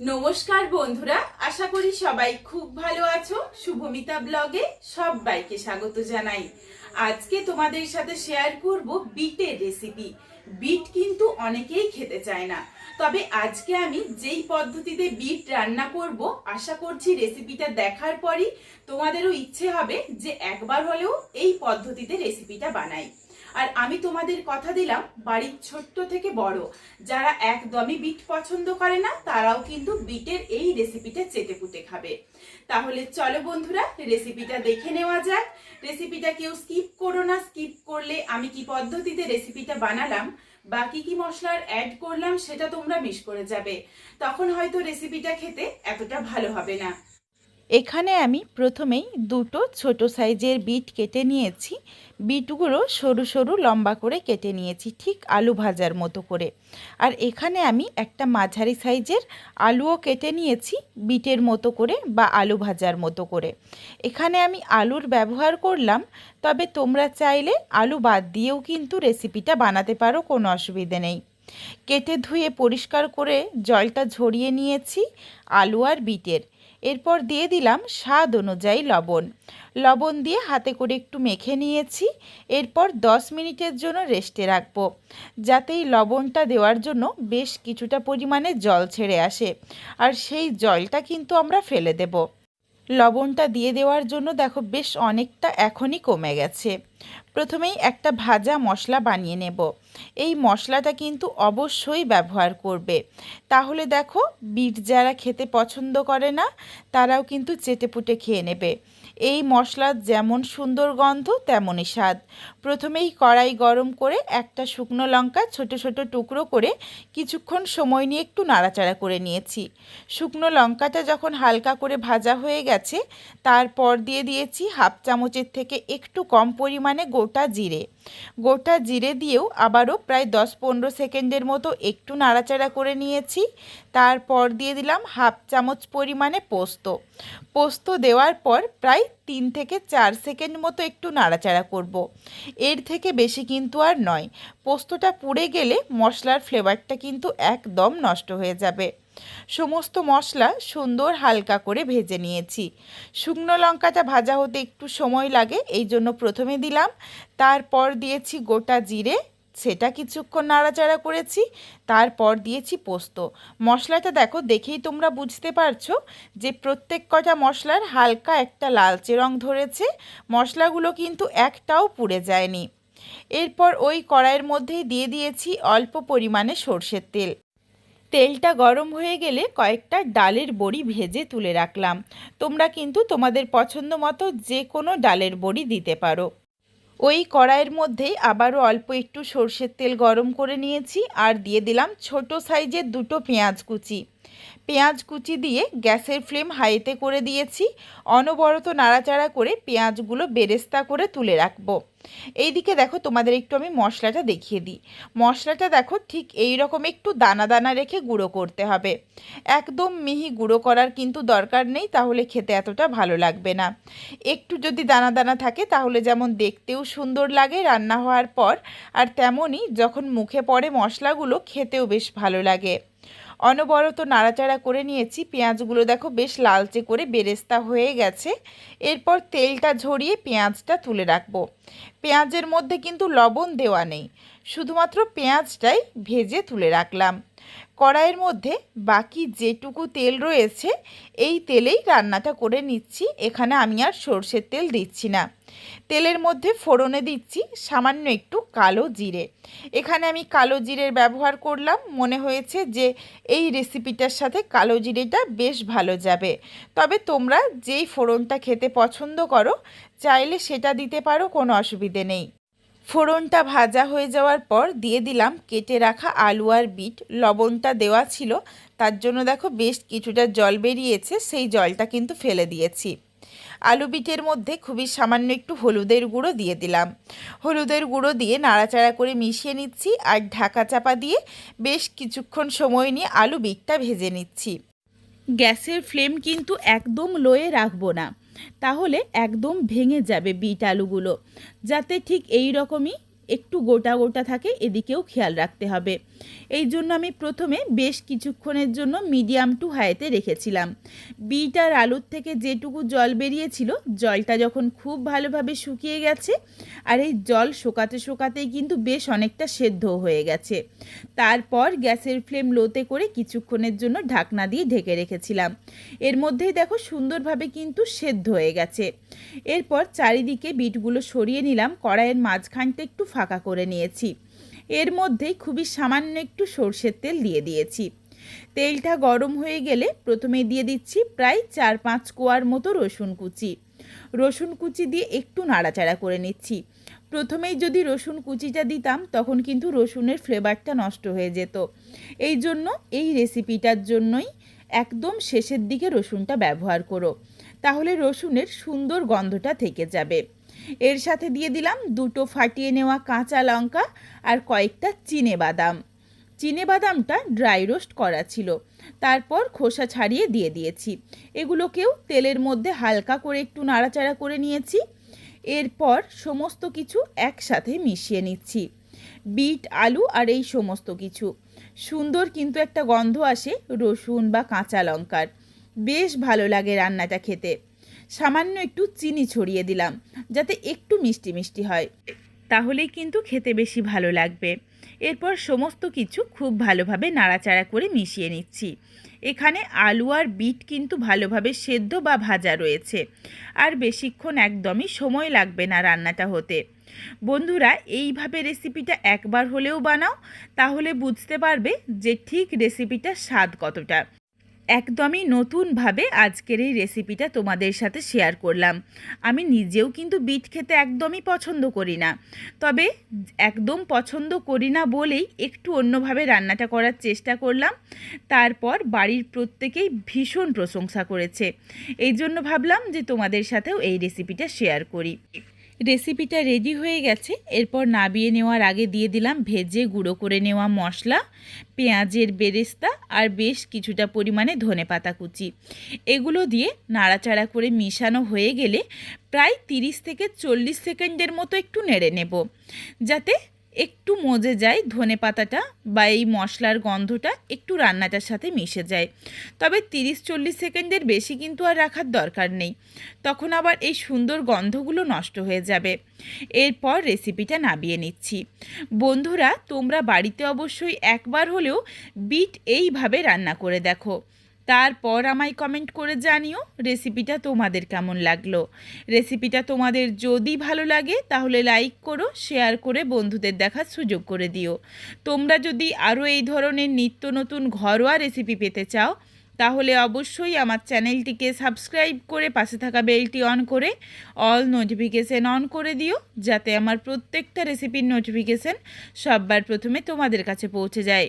নমস্কার বন্ধুরা, আশা করি সবাই খুব ভালো আছো। শুভমিতা ব্লগে সবাইকে স্বাগত জানাই। আজকে তোমাদের সাথে শেয়ার করব বিটের রেসিপি বিট কিন্তু অনেকেই খেতে চায় না। তবে আজকে আমি যেই পদ্ধতিতে বিট রান্না করব, আশা করছি রেসিপিটা দেখার পরই তোমাদেরও ইচ্ছে হবে যে একবার হলেও এই পদ্ধতিতে রেসিপিটা বানাই। আর আমি তোমাদের কথা দিলাম বাড়ির ছোট্ট থেকে বড়। যারা একদমই বিট পছন্দ করে না, তারাও কিন্তু বিটের এই রেসিপিটা চেটে পুটে খাবে। তাহলে চলো বন্ধুরা রেসিপিটা দেখে নেওয়া যাক। রেসিপিটা কেউ স্কিপ করো না স্কিপ করলে আমি কি পদ্ধতিতে রেসিপিটা বানালাম বা কি কি মশলার অ্যাড করলাম, সেটা তোমরা মিস করে যাবে। তখন হয়তো রেসিপিটা খেতে এতটা ভালো হবে না। এখানে আমি প্রথমেই দুটো ছোট সাইজের বিট কেটে নিয়েছি। বিটগুলো সরু সরু লম্বা করে কেটে নিয়েছি, ঠিক আলু ভাজার মতো করে। আর এখানে আমি একটা মাঝারি সাইজের আলুও কেটে নিয়েছি বিটের মতো করে বা আলু ভাজার মতো করে। এখানে আমি আলুর ব্যবহার করলাম, তবে তোমরা চাইলে আলু বাদ দিয়েও কিন্তু রেসিপিটা বানাতে পারো, কোনো অসুবিধে নেই। কেটে ধুয়ে পরিষ্কার করে জলটা ঝরিয়ে নিয়েছি আলু আর বিটের। এরপর দিয়ে দিলাম স্বাদ অনুযায়ী লবণ। লবণ দিয়ে হাতে করে একটু মেখে নিয়েছি। এরপর দশ মিনিটের জন্য রেস্টে রাখব। যাতে এই লবণটা দেওয়ার জন্য বেশ কিছুটা পরিমাণে জল ছেড়ে আসে। আর সেই জলটা কিন্তু আমরা ফেলে দেব। লবণটা দিয়ে দেওয়ার জন্য দেখো বেশ অনেকটা এখনই কমে গেছে। প্রথমেই একটা ভাজা মশলা বানিয়ে নেব। এই মশলাটা কিন্তু অবশ্যই ব্যবহার করবে। তাহলে দেখো বিট যারা খেতে পছন্দ করে না, তারাও কিন্তু চেটেপুটে খেয়ে নেবে। এই মশলার যেমন সুন্দর গন্ধ, তেমনই স্বাদ। প্রথমেই কড়াই গরম করে একটা শুকনো লঙ্কা ছোট ছোট টুকরো করে কিছুক্ষণ সময় নিয়ে একটু নাড়াচাড়া করে নিয়েছি। শুকনো লঙ্কাটা যখন হালকা করে ভাজা হয়ে গেছে, তারপর দিয়ে দিয়েছি হাফ চামচের থেকে একটু কম পরিমাণে গোটা জিরে। গোটা জিরে দিয়েও আবারও প্রায় দশ পনেরো সেকেন্ডের মতো একটু নাড়াচাড়া করে নিয়েছি। তারপর দিয়ে দিলাম হাফ চামচ পরিমাণে পোস্ত। পোস্ত দেওয়ার পর প্রায় তিন থেকে চার সেকেন্ড মতো একটু নাড়াচাড়া করব। এর থেকে বেশি কিন্তু আর নয়। পোস্তটা পুড়ে গেলে মশলার ফ্লেভারটা কিন্তু একদম নষ্ট হয়ে যাবে। সমস্ত মশলা সুন্দর হালকা করে ভেজে নিয়েছি। শুকনো লঙ্কাটা ভাজা হতে একটু সময় লাগে, এই জন্য প্রথমে দিলাম। তারপর দিয়েছি গোটা জিরে, সেটা কিছুক্ষণ নাড়াচাড়া করেছি। তারপর দিয়েছি পোস্ত। মশলাটা দেখো, দেখেই তোমরা বুঝতে পারছ যে প্রত্যেক কটা মশলার হালকা একটা লালচে রং ধরেছে। মশলাগুলো কিন্তু একটাও পুড়ে যায়নি। এরপর ওই কড়াইয়ের মধ্যেই দিয়ে দিয়েছি অল্প পরিমাণে সর্ষের তেল। তেলটা গরম হয়ে গেলে কয়েকটা ডালের বড়ি ভেজে তুলে রাখলাম। তোমরা কিন্তু তোমাদের পছন্দ মতো যে কোনো ডালের বড়ি দিতে পারো। ওই কড়াইয়ের মধ্যেই আবারও অল্প একটু সর্ষের তেল গরম করে নিয়েছি আর দিয়ে দিলাম ছোট সাইজের দুটো পেঁয়াজ কুচি। পেঁয়াজ কুচি দিয়ে গ্যাসের ফ্লেম হাইতে করে দিয়েছি। অনবরত নাড়াচাড়া করে পেঁয়াজগুলো বেরেস্তা করে তুলে রাখব। এইদিকে দেখো তোমাদের একটু আমি মশলাটা দেখিয়ে দিই। মশলাটা দেখো ঠিক এই রকম একটু দানা দানা রেখে গুঁড়ো করতে হবে। একদম মিহি গুঁড়ো করার কিন্তু দরকার নেই, তাহলে খেতে এতটা ভালো লাগবে না। একটু যদি দানা দানা থাকে, তাহলে যেমন দেখতেও সুন্দর লাগে রান্না হওয়ার পর, আর তেমনই যখন মুখে পড়ে মশলাগুলো, খেতেও বেশ ভালো লাগে। অনবরত নাড়াচাড়া করে নিয়েছি। পেঁয়াজগুলো দেখো বেশ লালচে করে বেরেস্তা হয়ে গেছে। এরপর তেলটা ঝরিয়ে পেঁয়াজটা তুলে রাখব। পেঁয়াজের মধ্যে কিন্তু লবণ দেওয়া নেই। শুধুমাত্র পেঁয়াজটাই ভেজে তুলে রাখলাম। কড়াইয়ের মধ্যে বাকি যেটুকু তেল রয়েছে, এই তেলেই রান্নাটা করে নিচ্ছি। এখানে আমি আর সর্ষের তেল দিচ্ছি না। তেলের মধ্যে ফোড়নে দিচ্ছি সামান্য একটু কালো জিরে। এখানে আমি কালো জিরের ব্যবহার করলাম। মনে হয়েছে যে এই রেসিপিটার সাথে কালো জিরেটা বেশ ভালো যাবে। তবে তোমরা যেই ফোড়নটা খেতে পছন্দ করো, চাইলে সেটা দিতে পারো, কোনো অসুবিধে নেই। ফোড়নটা ভাজা হয়ে যাওয়ার পর দিয়ে দিলাম কেটে রাখা আলু আর বিট। লবণটা দেওয়া ছিল, তার জন্য দেখো বেশ কিছুটা জল বেরিয়েছে, সেই জলটা কিন্তু ফেলে দিয়েছি। আলু বিটের মধ্যে খুবই সামান্য একটু হলুদের গুঁড়ো দিয়ে দিলাম। হলুদের গুঁড়ো দিয়ে নাড়াচাড়া করে মিশিয়ে নিচ্ছি আর ঢাকা চাপা দিয়ে বেশ কিছুক্ষণ সময় নিয়ে আলু বিটটা ভেজে নিচ্ছি। গ্যাসের ফ্লেম কিন্তু একদম লোয়ে রাখব না। তাহলে একদম ভেঙে যাবে বিট আলুগুলো। যাতে ঠিক এই রকমই একটু গোটা গোটা থাকে, এদিকেও খেয়াল রাখতে হবে। এই জন্য আমি প্রথমে বেশ কিছুক্ষণের জন্য মিডিয়াম টু হাইতে রেখেছিলাম। বিট আর আলুর থেকে যেটুকু জল বেরিয়েছিল, জলটা যখন খুব ভালোভাবে শুকিয়ে গেছে, আর এই জল শোকাতে শোকাতেই কিন্তু বেশ অনেকটা সেদ্ধ হয়ে গেছে। তারপর গ্যাসের ফ্লেম লোতে করে কিছুক্ষণের জন্য ঢাকনা দিয়ে ঢেকে রেখেছিলাম। এর মধ্যেই দেখো সুন্দরভাবে কিন্তু সেদ্ধ হয়ে গেছে। এরপর চারিদিকে বিটগুলো সরিয়ে নিলাম, কড়াইয়ের মাঝখানটা একটু ফাঁকা করে নিয়েছি। এর মধ্যেই খুবই সামান্য একটু সর্ষের তেল দিয়ে দিয়েছি। তেলটা গরম হয়ে গেলে প্রথমে দিয়ে দিচ্ছি প্রায় চার পাঁচ কোয়ার মতো রসুন কুচি। রসুন কুচি দিয়ে একটু নাড়াচাড়া করে নিচ্ছি। প্রথমেই যদি রসুন কুচিটা দিতাম, তখন কিন্তু রসুনের ফ্লেভারটা নষ্ট হয়ে যেত। এই জন্য এই রেসিপিটার জন্যই একদম শেষের দিকে রসুনটা ব্যবহার করো। তাহলে রসুনের সুন্দর গন্ধটা থেকে যাবে। এর সাথে দিয়ে দিলাম দুটো ফাটিয়ে নেওয়া কাঁচা লঙ্কা আর কয়েকটা চিনে বাদাম। চিনে বাদামটা ড্রাই রোস্ট করা ছিল। তারপর খোসা ছাড়িয়ে দিয়ে দিয়েছি। এগুলোকেও তেলের মধ্যে হালকা করে একটু নাড়াচাড়া করে নিয়েছি। এরপর সমস্ত কিছু একসাথে মিশিয়ে নিচ্ছি। বিট, আলু আর এই সমস্ত কিছু। সুন্দর কিন্তু একটা গন্ধ আসে রসুন বা কাঁচা লঙ্কার। বেশ ভালো লাগে রান্নাটা খেতে। সামান্য একটু চিনি ছড়িয়ে দিলাম, যাতে একটু মিষ্টি মিষ্টি হয়। তাহলেই কিন্তু খেতে বেশি ভালো লাগবে। এরপর সমস্ত কিছু খুব ভালোভাবে নাড়াচাড়া করে মিশিয়ে নিচ্ছি। এখানে আলু আর বিট কিন্তু ভালোভাবে সেদ্ধ বা ভাজা রয়েছে। আর বেশিক্ষণ একদমই সময় লাগবে না রান্নাটা হতে। বন্ধুরা, এইভাবে রেসিপিটা একবার হলেও বানাও, তাহলে বুঝতে পারবে যে ঠিক রেসিপিটার স্বাদ কতটা। একদমই নতুনভাবে আজকের এই রেসিপিটা তোমাদের সাথে শেয়ার করলাম। আমি নিজেও কিন্তু বিট খেতে একদমই পছন্দ করি না। তবে একদম পছন্দ করি না বলেই একটু অন্যভাবে রান্নাটা করার চেষ্টা করলাম। তারপর বাড়ির প্রত্যেকেই ভীষণ প্রশংসা করেছে। এই জন্য ভাবলাম যে তোমাদের সাথেও এই রেসিপিটা শেয়ার করি। রেসিপিটা রেডি হয়ে গেছে। এরপর নাবিয়ে নেওয়ার আগে দিয়ে দিলাম ভেজে গুঁড়ো করে নেওয়া মশলা, পেঁয়াজের বেরেস্তা আর বেশ কিছুটা পরিমাণে ধনে পাতা কুচি। এগুলো দিয়ে নাড়াচাড়া করে মিশানো হয়ে গেলে প্রায় তিরিশ থেকে চল্লিশ সেকেন্ডের মতো একটু নেড়ে নেব। যাতে একটু মজে যায় ধনে পাতাটা বা এই মশলার গন্ধটা একটু রান্নাটার সাথে মিশে যায়। তবে তিরিশ চল্লিশ সেকেন্ডের বেশি কিন্তু আর রাখার দরকার নেই। তখন আবার এই সুন্দর গন্ধগুলো নষ্ট হয়ে যাবে। এরপর রেসিপিটা নাবিয়ে নিচ্ছি। বন্ধুরা, তোমরা বাড়িতে অবশ্যই একবার হলেও বিট এইভাবে রান্না করে দেখো। তারপর আমায় কমেন্ট করে জানিও রেসিপিটা তোমাদের কেমন লাগল। রেসিপিটা তোমাদের যদি ভালো লাগে তাহলে লাইক করো শেয়ার করে বন্ধুদের দেখার সুযোগ করে দিও। তোমরা যদি আরও এই ধরনের নিত্য নতুন ঘরোয়া রেসিপি পেতে চাও, তাহলে অবশ্যই আমার চ্যানেলটিকে সাবস্ক্রাইব করে পাশে থাকা বেলটি অন করে অল নোটিফিকেশান অন করে দিও, যাতে আমার প্রত্যেকটা রেসিপির নোটিফিকেশান সববার প্রথমে তোমাদের কাছে পৌঁছে যায়।